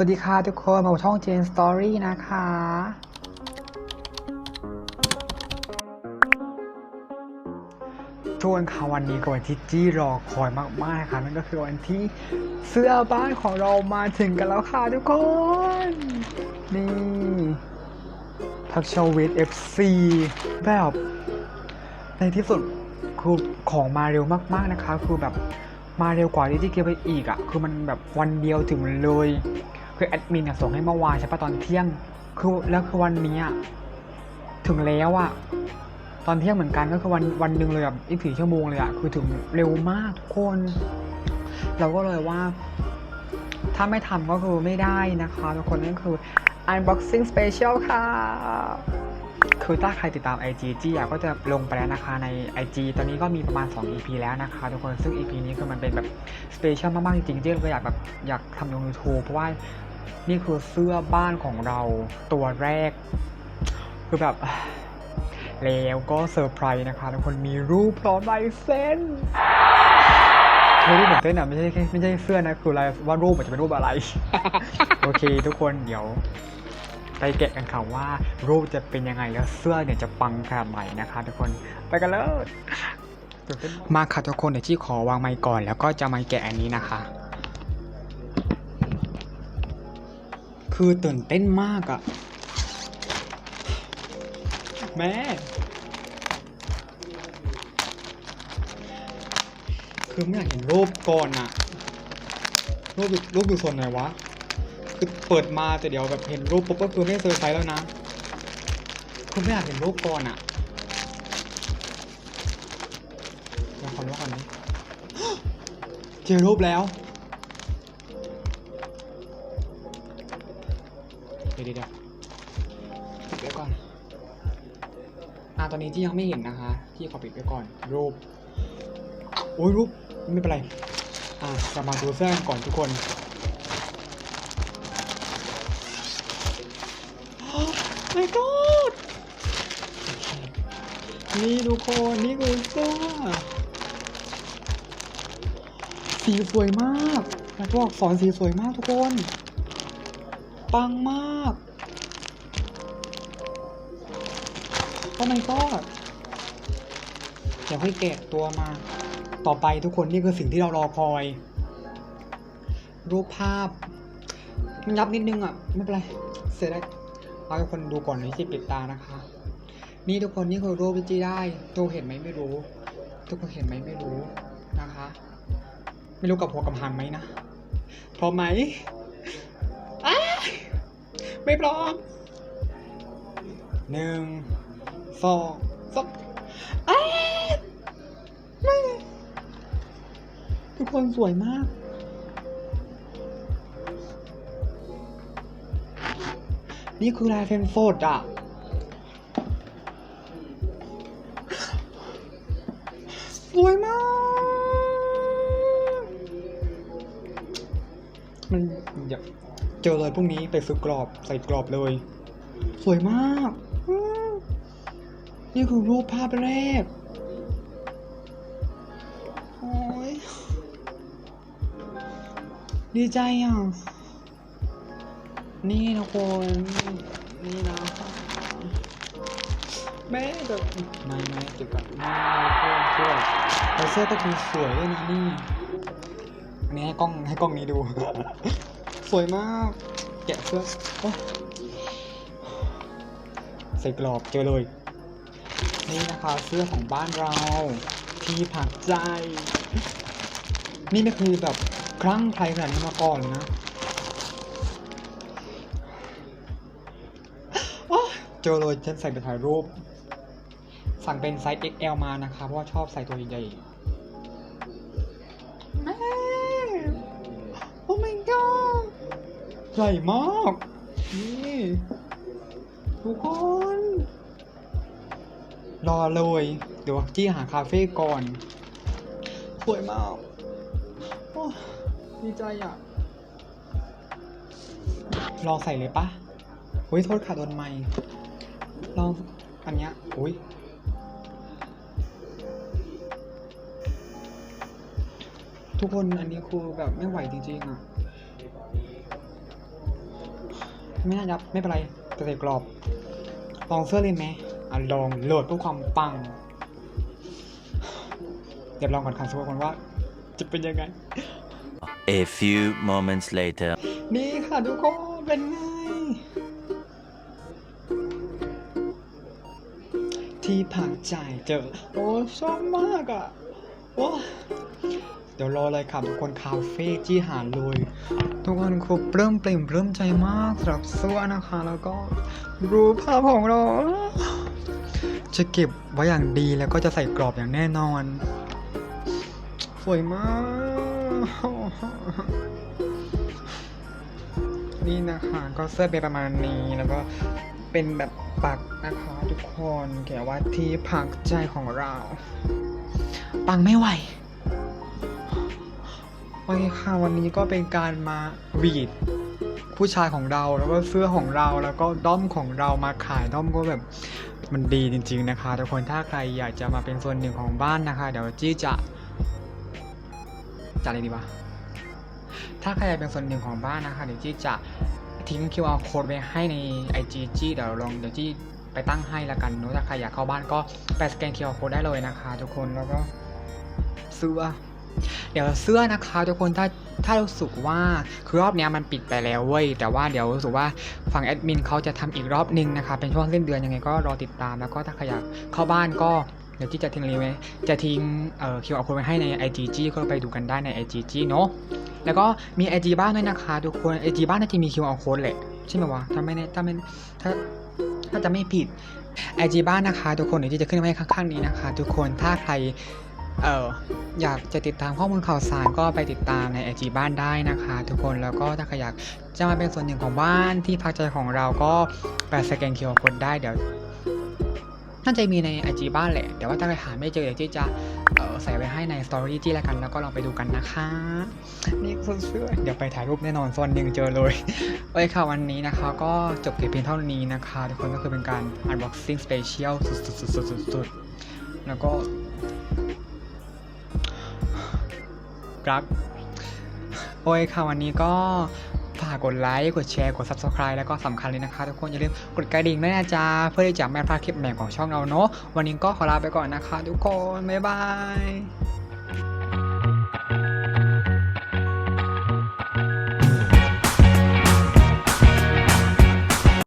สวัสดีค่ะทุกคนมาช่อง Jane Story นะคะทุกคนค่ะวันนี้ก็วันที่จี้รอคอยมากๆนะคะนั่นก็คือวันที่เสื้อบ้านของเรามาถึงกันแล้วค่ะทุกคน นี่ทักชวิต FC แบบ ในที่สุดคือของมาเร็วมากๆนะคะ คือแบบมาเร็วกว่าที่ที่เก็บไปอีกอะ่ะ คือมันแบบวันเดียวถึงเลย คือแอดมินส่งให้เมื่อวานใช่ปะตอนเที่ยง คือแล้วคือวันนี้ถึงแล้วอะตอนเที่ยงเหมือนกันก็คือวันวันหนึ่งเลยแบบอีกสี่ชั่วโมงเลยอะคือถึงเร็วมากทุกคน เราก็เลยว่า ถ้าไม่ทำก็คือไม่ได้นะคะทุกคนนั่นคือ unboxing special ค่ะ คือถ้าใครติดตาม IG จี้อะก็จะลงไปแล้วนะคะใน IG ตอนนี้ก็มีประมาณ 2 EP แล้วนะคะทุกคนซึ่ง EP นี้คือมันเป็นแบบสเปเชียลมากๆจริงๆจี้ก็อยากแบบอยากทำลง YouTube เพราะว่า นี่คือเสื้อบ้านของเราตัวแรก คือแบบแล้วก็เซอร์ไพรส์นะคะทุกคนมีรูปพร้อมลายเส้นคือรูปเหมือนเส้นอะไม่ใช่ไม่ใช่เสื้อนะคือลายว่ารูปมันจะเป็นรูปอะไร โอเค ทุกคนเดี๋ยว ไปแกะกันค่ะว่า รูปจะเป็นยังไงแล้วเสื้อเนี่ยจะปังขนาดไหนนะคะ ทุกคนไปกันเลยมาค่ะทุกคนเดี๋ยวที่ขอวางไมค์ก่อน แล้วก็จะมาแกะอันนี้นะคะ คือตื่นเต้นมากอะแม่คือไม่อยากเห็นรูปก่อนอะรูปอยู่รูปอยู่ส่วนไหนวะ คือเปิดมาแต่เดี๋ยวแบบเห็นรูปปุ๊บก็คือไม่เซอร์ไพรส์แล้วนะคือไม่อยากเห็นรูปก่อนอะเดี๋ยวขอรู้ก่อนนี้เจอรูปแล้ว ดี๋ยวเดี๋ยวเดี๋ยวปิดไว้ก่อนอ่าตอนนี้ที่ยังไม่เห็นนะคะ ที่ขอปิดไว้ก่อน รูป โอ้ยรูปไม่เป็นไร อ่าจะมาดูเสื้อก่อนทุกคน my god นี่ทุกคนนี่คือเสื้อสีสวยมากแล้วตัวอักษรสีสวยมากทุกคน ปังมาก โอ้ my god เดี๋ยวให้แกะตัวมา ต่อไปทุกคนนี่คือสิ่งที่เรารอคอย รูปภาพ มันยับนิดนึงอะ ไม่เป็นไร เสร็จแล้วเอาให้คนดูก่อนที่จะปิดตานะคะ นี่ทุกคนนี่คือรูปที่จีได้ตัวเห็นไหมไม่รู้ ทุกคนเห็นไหมไม่รู้นะคะ ไม่รู้กับหัวกับหางไหมนะพอไหม ไม่พร้อมหนึ่งสองสามอ้ายไม่ทุกคนสวยมาก นี่คือลายเซ็นสดอะสวยมาก มันเดี๋ยว เจอเลยพรุ่งนี้ไปซื้อกรอบใส่กรอบเลย สวยมาก นี่คือรูปภาพแรก โอ้ย ดีใจอะ นี่ทุกคนนี่นะแม่แบบไม่ไม่เก็บกับนี่เพื่อนเพื่อนไอเสื้อต้องมีสวยด้วยนะนี่อันนี้ให้กล้องให้กล้องนี้ดู สวยมาก แกะเสื้อใส่กรอบเจอเลย นี่นะคะเสื้อของบ้านเรา ที่ผักใจ นี่ไม่คือแบบครั้งใครขนาดนี้มาก่อนเลยนะเจอเลยฉันใส่ไปถ่ายรูป สั่งเป็นไซส์ XL มานะคะ เพราะว่าชอบใส่ตัวใหญ่ๆแม่โอ้ my god ใหญ่มาก นี่ ทุกคน รอเลย เดี๋ยวจี้หาคาเฟ่ก่อนสวยมากโอ้ดีใจอะ ลองใส่เลยปะอุ้ยโทษค่ะโดนไมค์ลองอันเนี้ยอุ้ยทุกคนอันนี้คือแบบไม่ไหวจริงๆอะ ไม่น่าจะไม่เป็นไรจะใส่กรอบ ลองเสื้อเลยไหมอะลองโหลดเพื่อความปัง เดี๋ยวลองก่อนค่ะสักคนว่า จะเป็นยังไง A few moments later. นี่ค่ะทุกคนเป็นไง ที่ผักใจายเจอ โอ้ชอบมากอะโอ้ เดี๋ยวรอเลยครับทุกคนคาเฟ่จี้หาเลย ทุกคนครูปลื้มเปริ่มปลื้มใจมากสำหรับเสื้อนะคะ แล้วก็รูปภาพของเรา จะเก็บไว้อย่างดีแล้วก็จะใส่กรอบอย่างแน่นอน สวยมาก นี่นะคะก็เสื้อเป็นประมาณนี้แล้วก็เป็นแบบปักนะคะทุกคนเขียนว่าที่พักใจของเรา ปังไม่ไหว โอเคค่ะวันนี้ก็เป็นการมาวีดผู้ชายของเราแล้วก็เสื้อของเราแล้วก็ด้อมของเรามาขายด้อมก็แบบมันดีจริง ๆ นะคะทุกคนถ้าใครอยากจะมาเป็นส่วนหนึ่งของบ้านนะคะ เดี๋ยวจี้จะจะอะไรดีวะถ้าใครอยากเป็นส่วนหนึ่งของบ้านนะคะ เดี๋ยวจี้จะทิ้ง QR code ไว้ให้ใน IG จี้เดี๋ยวลองเดี๋ยวจี้ไปตั้งให้ละกันเนอะถ้าใครอยากเข้าบ้านก็ไปสแกน QR code ได้เลยนะคะ ทุกคนแล้วก็เสื้อ เดี๋ยวเสื้อนะคะทุกคนถ้าถ้ารู้สึกว่าคือรอบเนี้ยมันปิดไปแล้วเว้ยแต่ว่าเดี๋ยวรู้สึกว่าฝั่งแอดมินเขาจะทำอีกรอบนึงนะคะเป็นช่วงสิ้นเดือนยังไงก็รอติดตามแล้วก็ถ้าใครอยากเข้าบ้านก็เดี๋ยวที่จะทิ้งลิงก์ไว้จะทิ้งเอ่อ QR code ไว้ให้ใน IG จี้ก็ไปดูกันได้ใน IG จี้เนาะแล้วก็มี IG บ้านด้วยนะคะทุกคน IG บ้านน่าจะมี QR code แหละใช่ไหมวะถ้าไม่ถ้าไม่ถ้าถ้าจะไม่ผิด IG บ้านนะคะ ทุกคนเดี๋ยวที่จะขึ้นไว้ข้างๆนี้นะคะ ทุกคนถ้าใคร เอออยากจะติดตามข้อมูลข่าวสารก็ไปติดตามใน IG บ้านได้นะคะ ทุกคนแล้วก็ถ้าใครอยากจะมาเป็นส่วนหนึ่งของบ้านที่พักใจของเราก็ไปสแกน QR code ได้เดี๋ยวน่าจะมีใน IG บ้านแหละแต่ว่าถ้าใครหาไม่เจอเดี๋ยวที่จะเออใส่ไว้ให้ใน Story ที่ละกันแล้วก็ลองไปดูกันนะคะ นี่คนเสื้อเดี๋ยวไปถ่ายรูปแน่นอนส่วนหนึ่งเจอเลยโอเคค่ะวันนี้นะคะ ก็จบเพียงเท่านี้นะคะ ทุกคนก็คือเป็นการ unboxing special สุดๆๆๆๆแล้วก็ รับโอเคค่ะวันนี้ก็ฝากกดไลค์กดแชร์กด subscribe แล้วก็สำคัญเลยนะคะทุกคนอย่าลืมกดกระดิ่งด้วยนะจ๊ะเพื่อที่จะไม่พลาดคลิปใหม่ของช่องเราเนาะวันนี้ก็ขอลาไปก่อนนะคะ ทุกคนบ๊ายบาย